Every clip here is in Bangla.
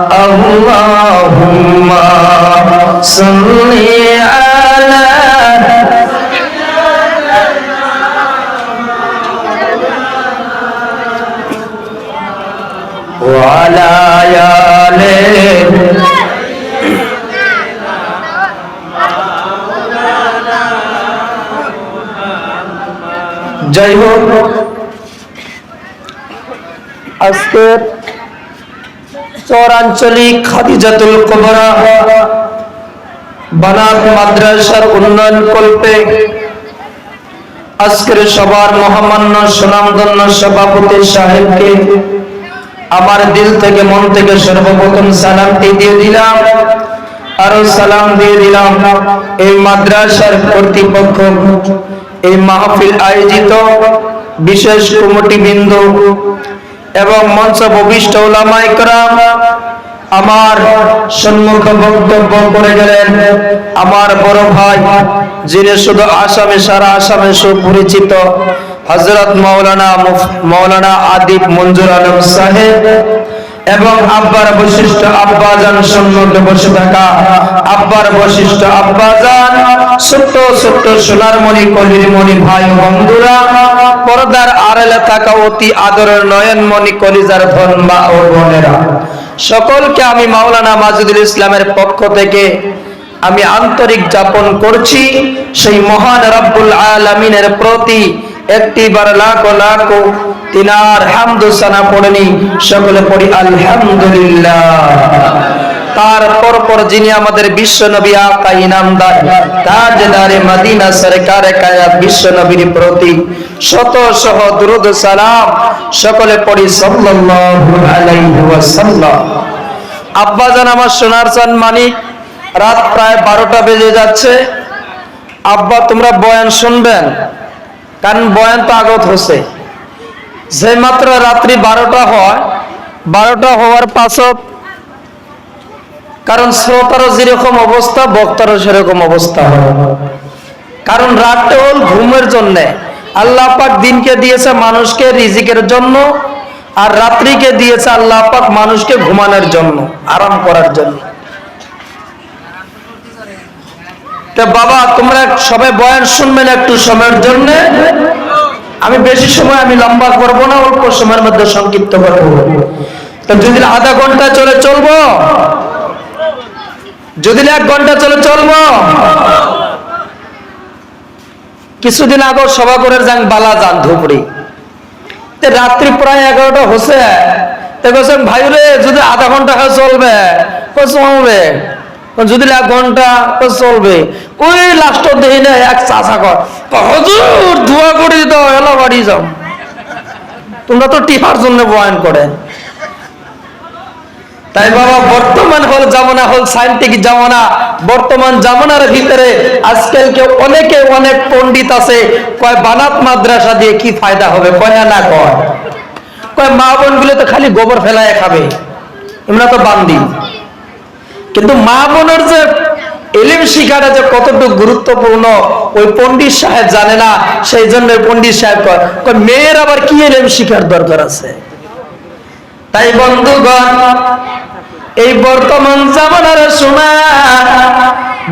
اللهم صل على وعلى آله যাই হোক আজকের চরাঞ্চলিক খাদিজাতুল কুবরা বানাত মাদ্রাসার উন্নয়ন কল্পে আজকের সবার মহামান্য সুনামধন্য সভাপতি সাহেবকে আমার দিল থেকে মন থেকে সর্বপ্রথম সালামটি দিয়ে দিলাম। আরও সালাম দিয়ে দিলাম। এই মাদ্রাসার কর্তৃপক্ষ, এই মাহফিল আয়োজিত বিশেষ কমিটি বিন্দু এবং মঞ্চ ভবিষ্ঠ ওলামাইকরাম আমার সম্মুখ বক্তব্য করে গেলেন আমার বড় ভাই, যিনি শুধু আসামে, সারা আসামে সুপরিচিত হজরত মৌলানা মৌলানা আদিব মঞ্জুর আলম সাহেব এবং আব্বার বৈশিষ্ট্য আব্বাজান সম্মুখে বসে থাকা আব্বার বৈশিষ্ট্য আব্বাজান, ছোট্ট ছোট্ট সোনার মণি কলির মণি ভাই বন্ধুরা, পর্দার আড়ালে থাকা অতি আদরের নয়ন মণি কলিজার ধন মা ও বোনেরা। সকলকে আমি মাওলানা মাজুদুল ইসলামের পক্ষ থেকে আমি আন্তরিক যাপন করছি, সেই মহান রব্বুল আলমিনের প্রতি একটি বার লাখো লাখো তিনার হামদু সানা পড়েনি সকলে পড়ি আলহামদুলিল্লাহ। তার পরপর যিনি আমাদের বিশ্ব নবী আকা ইনামদার তাজদারে মদিনা সরকারে কায়াত বিশ্ব নবীর প্রতি শত সহ দুরুদ সালাম সকলে পড়ি ওয়াসাল্লাম। আব্বা জান আমার সোনার চান মানিক, রাত প্রায় বারোটা বেজে যাচ্ছে। আব্বা, তোমরা বয়ান শুনবেন? কারণ বয়ান তো আগত হচ্ছে। যে মাত্র রাত্রি বারোটা হয়, বারোটা হওয়ার পাছত কারণ শ্রোতারও যেরকম অবস্থা, বক্তারও সেরকম অবস্থা। কারণ রাতটা হল ঘুমের জন্য। আল্লাহ পাক দিনকে দিয়েছে মানুষকে রিজিকের জন্য, আর রাত্রিকে দিয়েছে আল্লাহ পাক মানুষকে ঘুমানোর জন্য, আরাম করার জন্য। বাবা, তোমরা সবাই বয়ান শুনবেন একটু সময়ের জন্য। আমি বেশি সময় আমি লম্বা করব না, অল্প সময়ের মধ্যে সংক্ষিপ্ত করব। তো যদি আধা ঘণ্টা চলে চলবো? যদি এক ঘণ্টা চলে চলবো? কিছুদিন আগে সভা করে যান বালা যান ধুপড়ি। তে রাত্রি প্রায় এগারোটা হচ্ছে ভাই রে যদি আধা ঘণ্টা হয় চলবে। চলবে যদি এক ঘণ্টা চলবে। ওই লাস্ট দেখি না, এক চাষা কর হুজুর ধোয়া করে দাও এলা বাড়ি যাও তোমরা তো টিহার জন্য বয়ান করে তাই বাবা, বর্তমান হল জামানা, হল সাইন্টিফিক জামানা। বর্তমান জামানার ভিতরে আজকালকে অনেকে অনেক পণ্ডিত আছে, কয় বানাত মাদ্রাসা দিয়ে কি ফায়দা হবে, কয় না কয়? কয় মা বোনগুলো তো খালি গোবর ফেলায় খাবে আমরা তো বান্দি। কিন্তু মা বোনের যে এলিম শিখাটা যে কতটুকু গুরুত্বপূর্ণ, ওই পণ্ডিত সাহেব জানে না, সেই জন্য পণ্ডিত সাহেব কয় কয় মেয়ের আবার কি এলিম শিখার দরকার আছে? তাই বন্ধুগণ এই বর্তমান জামানার শোনা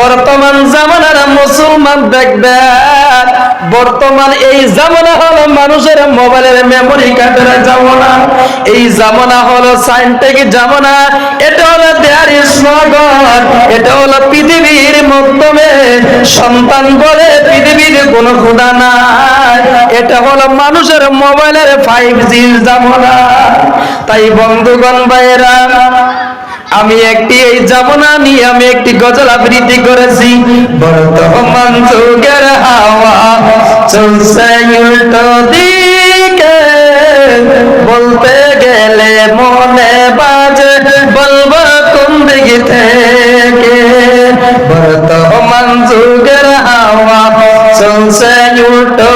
বর্তমান জামানার মুসলমান দেখবেন বর্তমান এই জামানা হলো মানুষের মোবাইলের মেমোরি কার্ডের জামানা। এই জামানা হলো সাইন্টিফিক জামানা। এটা হলো দেয়ার স্লোগান এটা হলো পৃথিবীর মাধ্যমে সন্তান বলে পৃথিবীর কোনো খুদা নাই। এটা হলো মানুষের মোবাইলের ফাইভ জি জামানা। তাই বন্ধুগণ ভাইয়েরা আমি একটি এই জামনা নিয়ে আমি একটি গজল আবৃত্তি করেছি। বর্তমান যুগের হাওয়া চলছে উল্টো দিকে। বলতে গেলে মনে বাজে, বলব কোন দিকে থেকে? বর্তমান যুগের হাওয়া চলছে উল্টো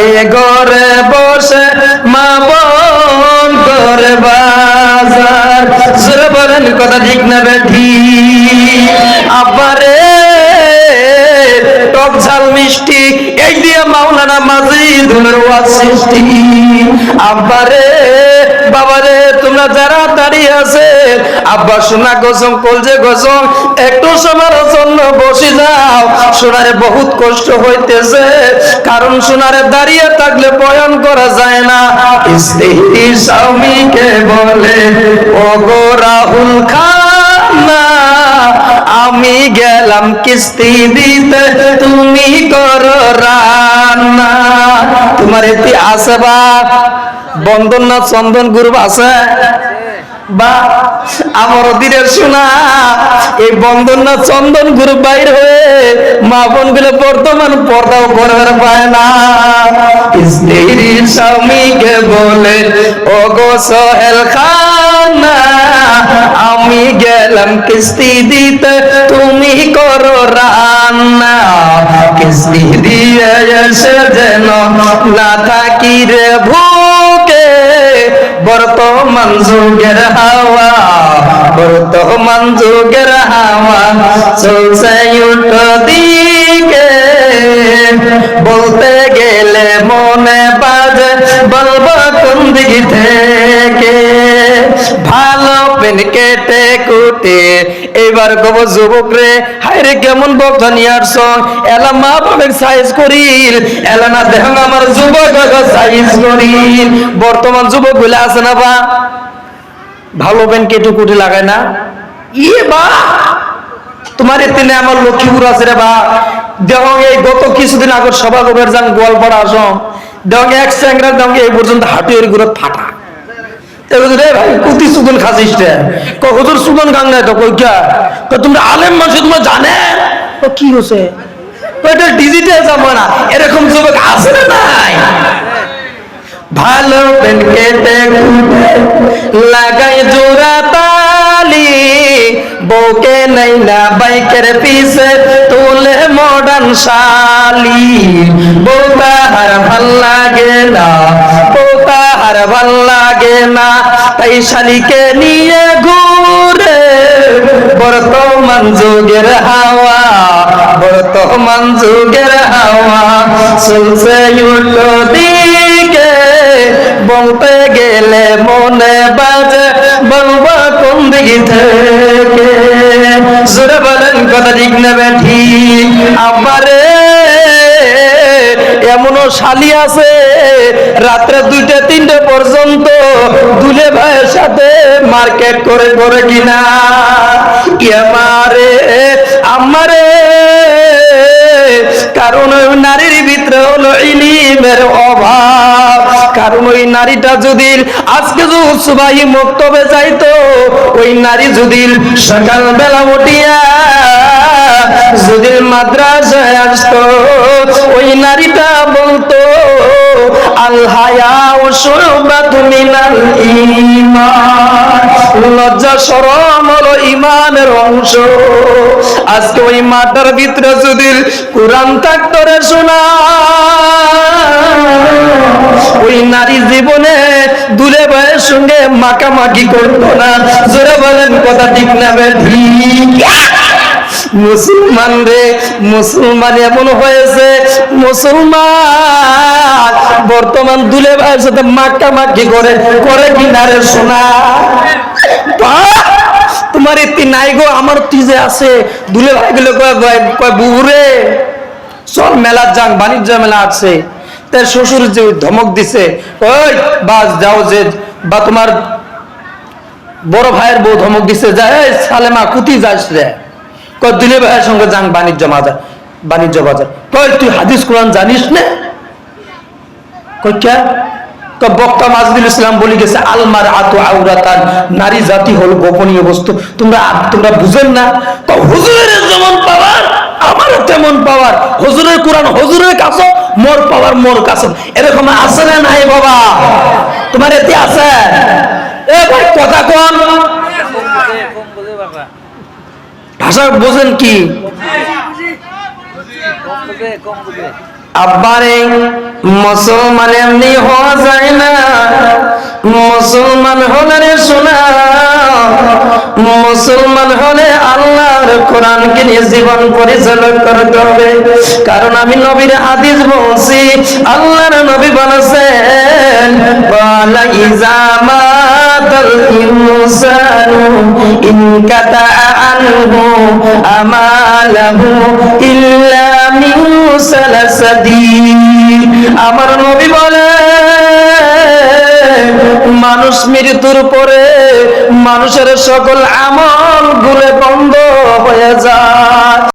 তাকে ঘরে বসে মা বোন করে বা বলেন কথা ঠিক না বেঠি। আবারে টক ঝাল মিষ্টি, এই দিয়ে মাওলানা মাঝি ধুলের ওয়াজ সৃষ্টি। আব্বারে বাবারে তোমরা যারা দাঁড়িয়ে আছে আব্বা সোনা গজম, কলজে গজম, একটু সময়ের জন্য বসে যাও। সোনারে বহুত কষ্ট হইতেছে, কারণ সোনারে দাঁড়িয়ে থাকলে বয়ান করা যায় না। স্ত্রী স্বামীকে বলে ও গো রাহুল খানা, আমি গেলাম কিস্তি দিতে, তুমি করো রান্না। তোমার এতে আছে বা? বন্ধন না চন্দন গ্রুপ আছে? বা আমার চন্দন মা বর্তমান পর্দাও করবার পায় না। স্ত্রী স্বামীকে বলে ও গো আমি গেলাম কিস্তি দিতে, তুমি করো রান্না। কিস্তি দিয়ে এসে যেন না থাকি রে ভুকে বর্তমান যুগের হাওয়া বর্তমান যুগের হাওয়া চলছে উল্টো দিকে বলতে গেলে মনে বাজে বলব কোন দিক থেকে? ভালো পেন কেটে কুটে এবার গব যুবক রে হাইরে কেমন বক্ত নিয়ার সং? এলা মা বাবের সাইজ করিল, এলা না দেহ আমার যুবক সাইজ করিল। বর্তমান যুবকগুলো আছে না বা? ভালো পেন কেটে কুটি লাগায় না? ইয়ে বা! তোমার এখানে আমার লক্ষ্মীপুর আছে রে বা। দেহ এই গত কিছুদিন আগর সভা গোবের যান গোয়ালপাড়া আসম দেহ এক স্যাংরা দেহ এই পর্যন্ত হাঁটুয়েরগুলো ফাটা। রে ভাই, কুতি সুগন খাসিস রে। ক, হুজুর সুগন গাং নাই তো কই তো তোমরা আলেম মানুষ, তোমরা জানে? তো কি হচ্ছে এটা ডিজিটাল জামানা। এরকম যুবক আছে না নাই? ভালো পেন কেটে লাগাই জোড়া তালি। বউকে নাই না বাইকের পিছে, তুলে মডার্ন শালি। হার ভালো লাগে না। হার ভালো লাগে না। তাই শালিকে নিয়ে ঘুরে, বর্তমান যুগের হাওয়া, বর্তমান যুগের হাওয়া চলছে উল্টো দিকে বলতে গেলে মনে বাজে, বলব কোন দিকে থেকে? জোরে বলেন, কথা ঠিক নেবে ঠিক? আবারে এমনও শালি আছে রাত্রে দুইটা, তিনটে পর্যন্ত দুলে ভাইয়ের সাথে মার্কেট করে করে কিনা? আমারে? আমারে? কারণ ওই নারীর ভিতরে হলো ইলিমের অভাব। কারণ ওই নারীটা যদি আজকে সুবাহী মক্তবে যাইতো, ওই নারী যদি সকালবেলা উঠিয়া যদি মাদ্রাসায় আসতো, ওই নারীটা বলতো আল হায়া ও সুরবাত মিনাল ঈমান। লজ্জা, শরম হলো ইমানের অংশ। আজকে ওই মাটার ভিতরে যদি কোরআন থাকতো রে শোনা ওই নারী জীবনে দূরে বয়ের সঙ্গে মাকামাকি করতো না। জোরে বলেন, কথা ঠিক না ঠিক। মুসলমান রে, মুসলমান এমন হয়েছে, মুসলমান। বর্তমান দুলে ভাইয়ের সাথে মাক্কা মাক্কি করে করে কিনারে শোনা! তোমার এতি নাই গো, আমার তিজে আছে। দুলে ভাই গুলো কয় বুবুরে, চল মেলা যাক বাণিজ্য মেলা আছে। তার শ্বশুর যে ধমক দিছে, ওই, বাস যাও যে, বা তোমার বড় ভাইয়ের বউ ধমক দিছে যায় "এই সালেমা কুতি যাস রে? কয় দিলে ভাইয়ের সঙ্গে যান, বাণিজ্য বাজার বাণিজ্য বাজার। কয়, তুই হাদিস, কোরআন জানিস না? কই কে? তো বক্তা মাজদুল ইসলাম বলে গেছে আলমার আতু আউরাতান নারী জাতি হলো গোপনীয় বস্তু। তোমরা তোমরা বুঝেন না? তো হুজুরের যেমন পাওয়ার, আমারও তেমন পাওয়ার। হুজুরের কোরআন, হুজুরের কাছে, মোর পাওয়ার মোর কাছে। এরকম আছে না নাই বাবা? তোমার এতে আছে? এ ভাই, কথা কোন। ভাষা বোঝেন কি? আব্বারে, মুসলমান এমনি হওয়া যায় না। মুসলমান হলে রে শোনা। মুসলমান হলে আল্লাহর কোরআনকে নিয়ে জীবন পরিচালক করতে হবে। কারণ আমি নবীর হাদিস বলছি, আল্লাহর নবী বলেছেন, ওয়ালা ইজামা মাতাল ইনসানু কাতা আনহু আমালাহু ইল্লা মিন সালাসাদিন আমার নবী বলে, মানুষ মৃত্যুর পরে মানুষের সকল আমল গুলে বন্ধ হয়ে যায়।